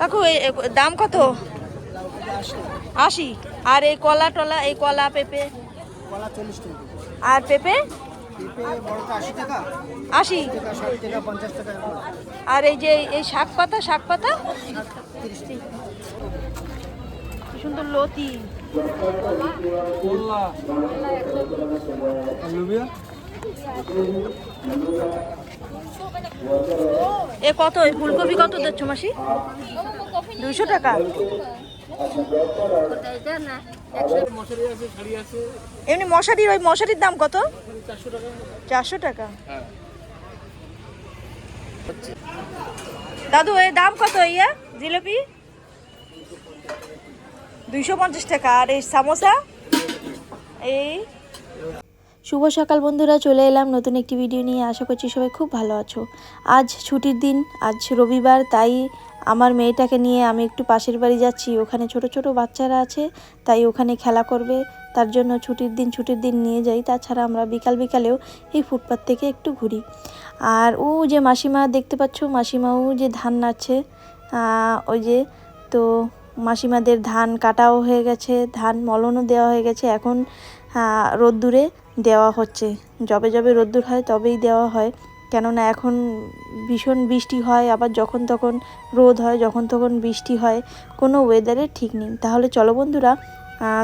কাকু দাম কত? আশি। আর এই কলা টলা, এই কলা পেঁপে? আর পেঁপে? আশি। আর এই যে, এই শাক পাতা শাক পাতা? সুন্দর লতি। এ কত? ফুলকপি কত দিচ্ছ মাসি? দুইশো টাকা। এমনি মশারির ওই মশারির দাম কত? চারশো টাকা। দাদু এই দাম কত ইয়া? জিলিপি? দুইশো পঞ্চাশ টাকা। আর এই সামোসা? এই শুভ সকাল বন্ধুরা চলে এলাম নতুন একটি ভিডিও নিয়ে। আশা করছি সবাই খুব ভালো আছো। আজ ছুটির দিন আজ রবিবার তাই আমার মেয়েটাকে নিয়ে আমি একটু পাশের বাড়ি যাচ্ছি। ওখানে ছোট ছোট বাচ্চারা আছে তাই ওখানে খেলা করবে। তার জন্য ছুটির দিন ছুটির দিন নিয়ে যাই। তাছাড়া আমরা বিকাল বিকালেও এই ফুটপাথ থেকে একটু ঘুরি। আর ও যে মাসিমা দেখতে পাচ্ছ মাসিমাও যে ধান আহ, ওই যে তো মাসিমাদের ধান কাটাও হয়ে গেছে ধান মলনও দেওয়া হয়ে গেছে। এখন রোদ্দুরে দেওয়া হচ্ছে। যবে যবে রোদ্দুর হয়, তবেই দেওয়া হয়। কেননা এখন ভীষণ বৃষ্টি হয়, আবার যখন তখন রোদ হয়, যখন তখন বৃষ্টি হয়, কোনো ওয়েদারের ঠিক নেই। তাহলে চলো বন্ধুরা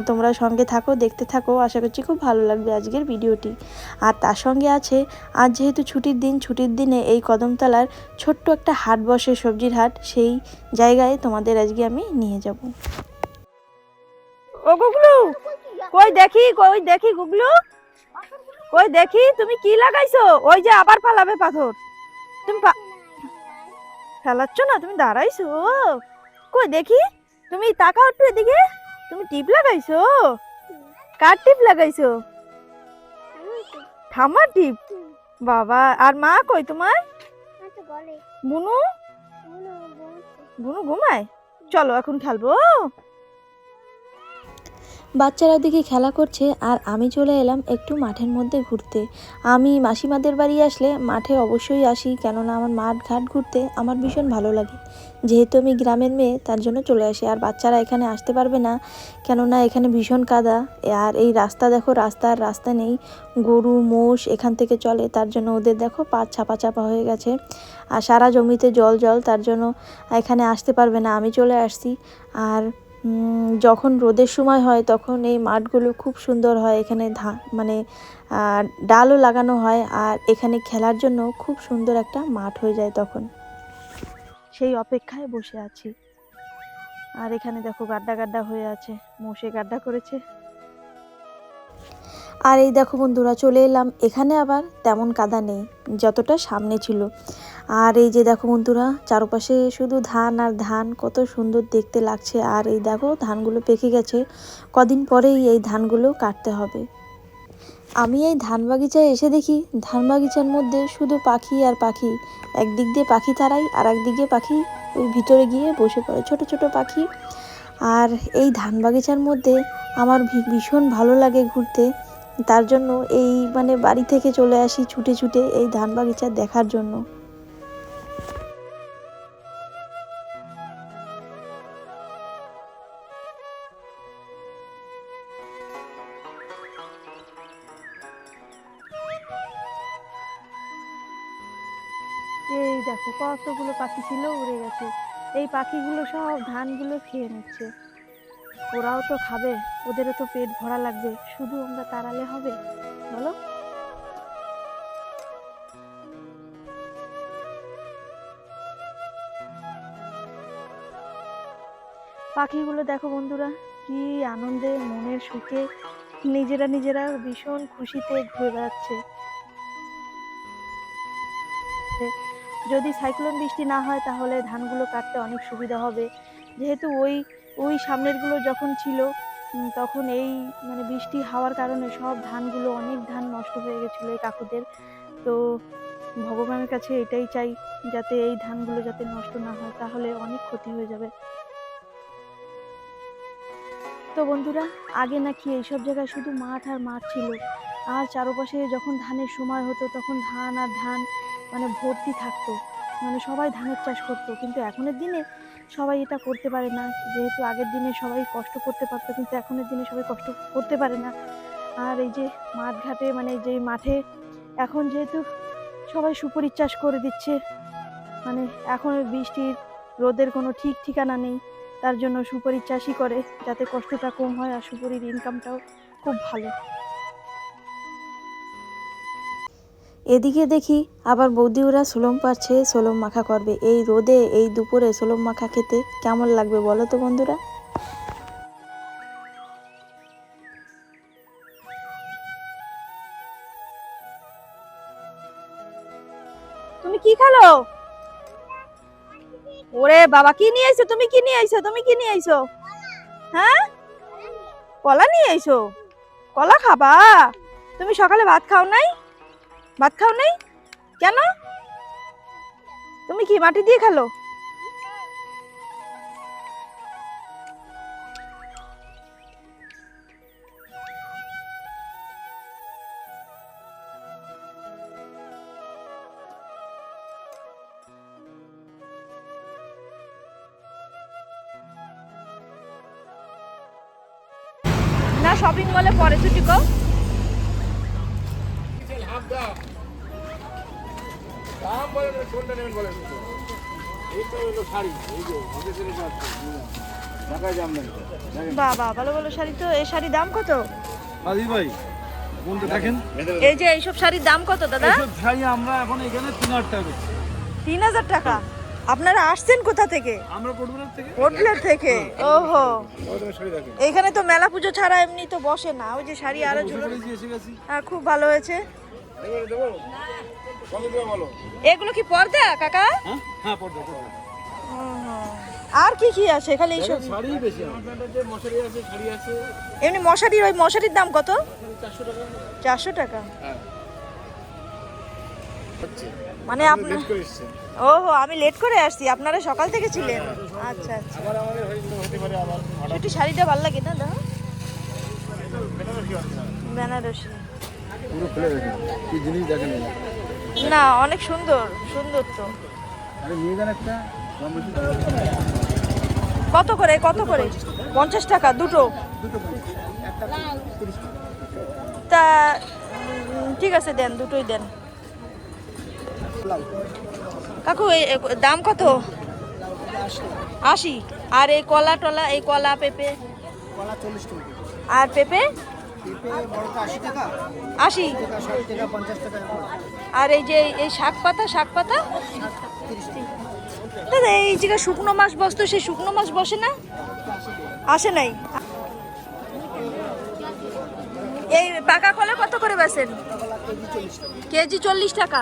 তোমরা সঙ্গে থাকো, দেখতে থাকো। আশা করছি খুব ভালো লাগবে আজকের ভিডিওটি। আর তার সঙ্গে আছে, আজ যেহেতু ছুটির দিন, ছুটির দিনে এই কদমতলার ছোট্ট একটা হাট বসে, সবজির হাট, সেই জায়গায় তোমাদের আজকে আমি নিয়ে যাব। ও গুগলু! কই দেখি কই দেখি গুগলু? কই দেখি, তুমি কি লাগাইছো? ওই যে আবার ফালাবে পাথর। তুমি ফেলাচ্ছ না, তুমি দাঁড়াইছো। কই দেখি, তুমি তাকাও একটু এদিকে। তুমি টিপ লাগাইছো? কার টিপ লাগাইছো? ঠাম্মার টিপ? বাবা, আর মা কই তোমার? বুনু বুনু ঘুমায়? চলো এখন খেলব। বাচ্চারা ওদিকে খেলা করছে আর আমি চলে এলাম একটু মাঠের মধ্যে ঘুরতে। আমি মাসিমাদের বাড়ি আসলে মাঠে অবশ্যই আসি, কেননা আমার মাঠ ঘাট ঘুরতে আমার ভীষণ ভালো লাগে। যেহেতু আমি গ্রামের মেয়ে, তার জন্য চলে আসি। আর বাচ্চারা এখানে আসতে পারবে না, কেননা এখানে ভীষণ কাদা। আর এই রাস্তা দেখো, রাস্তার রাস্তা নেই। গরু, মোষ এখান থেকে চলে, তার জন্য ওদের দেখো পা চাপা চাপা হয়ে গেছে। আর সারা জমিতে জল জল, তার জন্য এখানে আসতে পারবে না। আমি চলে আসছি। আর যখন রোদের সময় হয়, তখন এই মাঠগুলো খুব সুন্দর হয়। এখানে ধান মানে ডালও লাগানো হয় আর এখানে খেলার জন্য খুব সুন্দর একটা মাঠ হয়ে যায় তখন। সেই অপেক্ষায় বসে আছি। আর এখানে দেখো গাড্ডা গাড্ডা হয়ে আছে, মোষে গাড্ডা করেছে। আর এই দেখো বন্ধুরা, চলে এলাম। এখানে আবার তেমন কাদা নেই, যতটা সামনে ছিল। আর এই যে দেখো বন্ধুরা, চারপাশে শুধু ধান আর ধান কত সুন্দর দেখতে লাগছে। আর এই দেখো, ধানগুলো পেকে গেছে। কদিন পরেই এই ধানগুলো কাটতে হবে। আমি এই ধান বাগিচায় এসে দেখি, ধান বাগিচার মধ্যে শুধু পাখি আর পাখি। একদিক দিয়ে পাখি তারাই আর একদিক পাখি ওই ভিতরে গিয়ে বসে পড়ে, ছোট ছোট পাখি। আর এই ধান বাগিচার মধ্যে আমার ভীষণ ভালো লাগে ঘুরতে। তার জন্য এই মানে বাড়ি থেকে চলে আসি ছুটে ছুটে এই ধান বাগিচা দেখার জন্য। দেখো, কতগুলো পাখি ছিল, উড়ে গেছে। এই পাখিগুলো সব ধানগুলো খেয়ে নিচ্ছে। ওরাও তো খাবে, ওদেরও তো পেট ভরা লাগবে। শুধু আমরা তাড়ালে হবে, বলো? পাখিগুলো দেখো বন্ধুরা, কি আনন্দে, মনের সুখে নিজেরা নিজেরা ভীষণ খুশিতে ঘুরে বেড়াচ্ছে। যদি সাইক্লোন বৃষ্টি না হয়, তাহলে ধানগুলো কাটতে অনেক সুবিধা হবে। যেহেতু ওই ওই সামনেরগুলো যখন ছিল তখন এই মানে বৃষ্টি হওয়ার কারণে সব ধানগুলো, অনেক ধান নষ্ট হয়ে গেছিল এই কাকুদের। তো ভগবানের কাছে এটাই চাই, যাতে এই ধানগুলো যাতে নষ্ট না হয়, তাহলে অনেক ক্ষতি হয়ে যাবে। তো বন্ধুরা, আগে নাকি এইসব জায়গায় শুধু মাঠ আর মাঠ ছিল। আর চারপাশে যখন ধানের সময় হতো, তখন ধান আর ধান মানে ভর্তি থাকতো। মানে সবাই ধানের চাষ করতো। কিন্তু এখনের দিনে সবাই এটা করতে পারে না। যেহেতু আগের দিনে সবাই কষ্ট করতে পারতো, কিন্তু এখনের দিনে সবাই কষ্ট করতে পারে না। আর এই যে মাঠ ঘাটে মানে যে মাঠে এখন যেহেতু সবাই সুপরির চাষ করে দিচ্ছে মানে এখন বৃষ্টির, রোদের কোনো ঠিক ঠিকানা নেই, তার জন্য সুপরির চাষই করে, যাতে কষ্টটা কম হয় আর সুপরির ইনকামটাও খুব ভালো। এদিকে দেখি আবার বৌদি ওরা সোলম পাচ্ছে সোলম মাখা করবে। এই রোদে, এই দুপুরে সোলম মাখা খেতে কেমন লাগবে বলো তো বন্ধুরা? তুমি কি খেলো? ওরে বাবা, কি নিয়ে আইছো? তুমি কি নিয়ে আইছো? তুমি কি নিয়ে আইছো? হ্যাঁ? কলা নিয়ে আইছো? কলা খাবা? তুমি সকালে ভাত খাও নাই? ভাত খাও নাই? কেন? তুমি কি মাটি দিয়ে খেলো? দাম বলেন কোনটা নেবেন বলেন এইটা হলো শাড়ি। এই যে অফিসের এটা আছে। ঢাকায় জাম বাবা ভালো ভালো শাড়ি তো। এই শাড়ির দাম কত? আজি ভাই কোনটা দেখেন। এই যে এইসব শাড়ির দাম কত দাদা? এইসব শাড়ি আমরা এখন এখানে তিন হাজার টাকা তিন হাজার টাকা? আপনারা আসছেন কোথা থেকে? আমরা থেকে। হোটেলের থেকে? ওহো। শাড়ি এইখানে তো মেলা পুজো ছাড়া এমনি তো বসে না। ওই যে শাড়ি আরও ঝুলো হ্যাঁ খুব ভালো হয়েছে। এগুলো কি পর্দা কাকা? হ্যাঁ আর কি কি আছে খালি এইসব? শাড়ি বেশি মশারি আছে শাড়ি আছে এমনি মশারির ওই মশারির দাম কত? চারশো টাকা। চারশো টাকা হ্যাঁ মানে করে এসছে। ওহো আমি লেট করে আসছি। আপনারা সকাল থেকে ছিলেন? আচ্ছা আচ্ছা। একটু শাড়িটা ভালো লাগে না দেখো না বেনারসি। পুরো খুলে দেখেন। কি জিনিস দেখেন না অনেক সুন্দর সুন্দর তো। আরে নিয়ে যান একটা কত করে কত করে? পঞ্চাশ টাকা দুটো? তা ঠিক আছে দেন দুটোই দেন। কাকু দাম কত? আশি। আর এই কলা টলা এই কলা পেঁপে? আর পেঁপে? আশি। আর এই যে এই শাক পাতা শাক পাতা? দাদা এই জায়গায় শুকনো মাছ বসতো সেই শুকনো মাছ বসে না? আসে নাই। এই পাকা কলা কত করে বেছেন কেজি চল্লিশ টাকা কেজি চল্লিশ টাকা।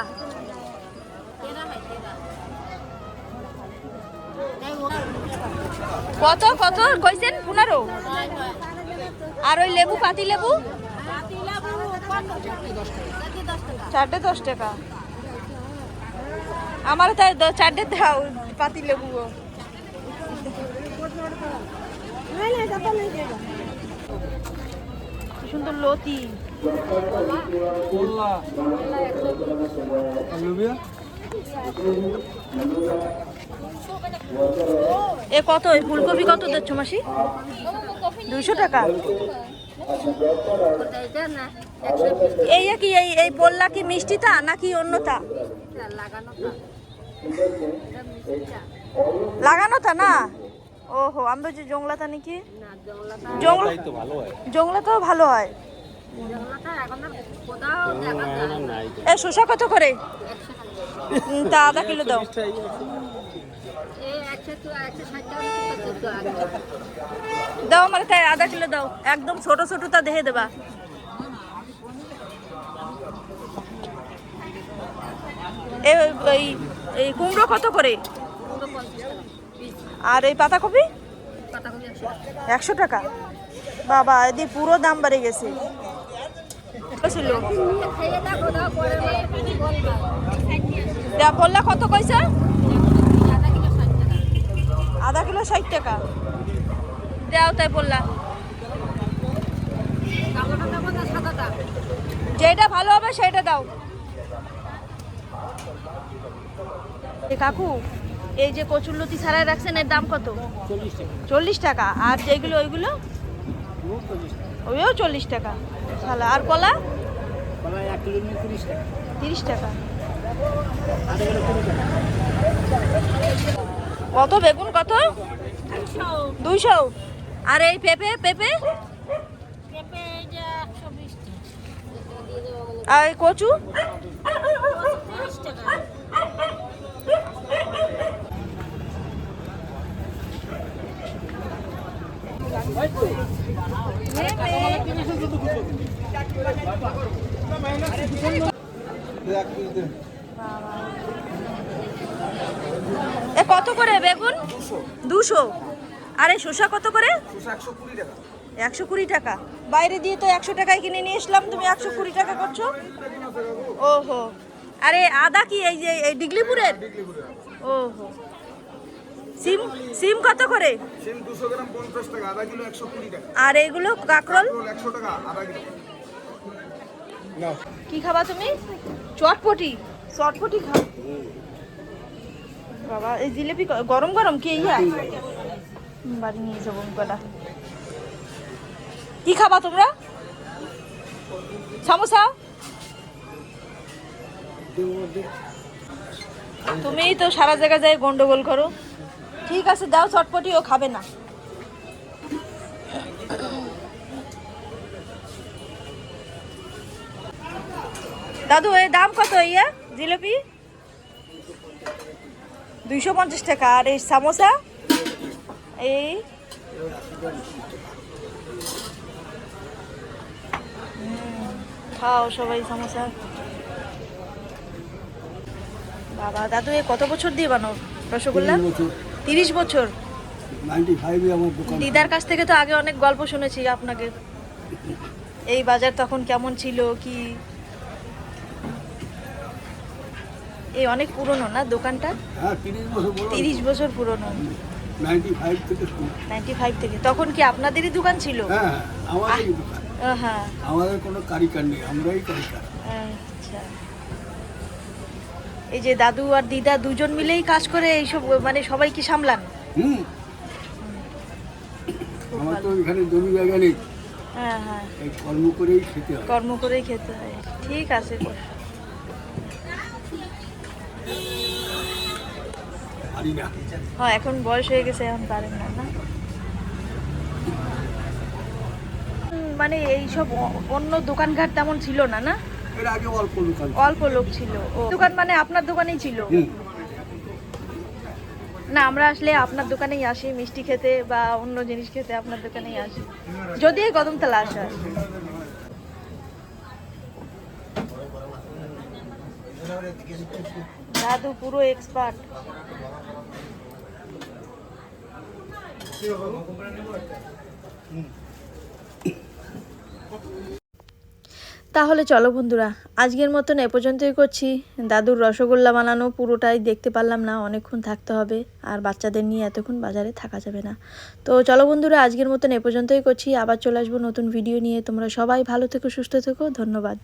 কত কত? কইছেন? পনেরো? আর ওই লেবু, পাতি লেবু? চারটে দশ টাকা। আমার তাই চারটে পাতি লেবু। সুন্দর লতি। এ কত ফুলকপি কত দিচ্ছ মাসি? দুইশো টাকা। এই কি এই এই বললা কি মিষ্টিটা নাকি অন্যটা? লাগানোটা না? ওহো আমি বলছি জংলাটা নাকি? জংলা জংলাটাও ভালো হয়। এ শসা কত করে? তা আধা কিলো দাও। দাও আমার তাই আধা কিলো দাও। একদম ছোট ছোট তা দেখে দেবা। এই কুমড়ো কত করে? আর এই পাতাকপি? একশো টাকা। বাবা এদি পুরো দাম বেড়ে গেছে। বললা কত কইছে? আধা কিলো ষাট টাকা। দেও তাই বললা। যেটা ভালো হবে সেটা দাও। এ কাকু এই যে কচুরলতি ছাড়াই রাখছেন এর দাম কত? চল্লিশ টাকা। চল্লিশ টাকা। আর যেগুলো ওইগুলো? ওইও চল্লিশ টাকা। ভালো। আর কলা? তিরিশ টাকা। তিরিশ টাকা। কত বেগুন কত? দুইশো। আর এই পেঁপে পেঁপে? আর কচু? এ কত করে বেগুন? দুশো। আর এই শসা কত করে? একশো কুড়ি টাকা। বাইরে দিয়ে তো একশো টাকায় কিনে নিয়ে এসলাম তুমি একশো কুড়ি টাকা করছ। ওহো। আরে আদা কি এই যে এই ডিগলিপুরের? ওহো। সিম সিম কত করে? সিম দুশো গ্রাম পঞ্চাশ টাকা আধা কিলো একশো কুড়ি টাকা। আর এইগুলো কাকরল? রোল একশো টাকা আধা কিলো। কি খাবা তুমি? চটপটি। চটপটি খাও। বাবা, এই জিলিপি গরম গরম কি ইয়া? বাড়ি নিয়ে যাব কটা। কি খাবা তোমরা? সমোসা? তুমি তো সারা জায়গায় যাই গন্ডগোল করো। ঠিক আছে, দাও, চটপটি, ও খাবে না। দাদু এর দাম কত ইয়া? জিলিপি? দুইশো পঞ্চাশ টাকা। আর এই সামোসা এই খাও সবাই সামোসা। বাবা দাদু এ কত বছর দিয়ে বানাও রসগোল্লা? তিরিশ বছর। দিদার কাছ থেকে তো আগে অনেক গল্প শুনেছি আপনাকে। এই বাজার তখন কেমন ছিল কি এই অনেক পুরনো না দোকানটা? হ্যাঁ তিরিশ বছর পুরনো। নাইনটি ফাইভ থেকে তখন কি আপনাদেরই দোকান ছিল? হ্যাঁ আমাদের আহ, হ্যাঁ। আমাদের কোনো কারিকার নেই আমরাই কারিকার আচ্ছা। এই যে দাদু আর দিদা দুজন মিলেই কাজ করে এইসব মানে সবাই কি সামলান? হুম। আমার তো এখানে জমি জায়গা নেই। হ্যাঁ হ্যাঁ। কর্ম করেই খেতে হয়। কর্ম করেই খেতে হয়। ঠিক আছে। হ্যাঁ এখন বয়স হয়ে গেছে এখন পারেন না না? মানে এইসব অন্য দোকানঘাট তেমন ছিল না না? অল্প লোক ছিল। দোকান মানে আপনার দোকানেই ছিল? না আমরা আসলে আপনার দোকানেই আসি মিষ্টি খেতে বা অন্য জিনিস খেতে আপনার দোকানেই আসি। যদি এই কদমতলা আসা। দাদু পুরো এক্সপার্ট তাহলে চলো বন্ধুরা, আজকের মতন এ পর্যন্তই করছি। দাদুর রসগোল্লা বানানো পুরোটাই দেখতে পারলাম না, অনেকক্ষণ থাকতে হবে, আর বাচ্চাদের নিয়ে এতক্ষণ বাজারে থাকা যাবে না। তো চলো বন্ধুরা, আজকের মতন এ পর্যন্তই করছি, আবার চলে আসব নতুন ভিডিও নিয়ে। তোমরা সবাই ভালো থেকো, সুস্থ থেকো, ধন্যবাদ।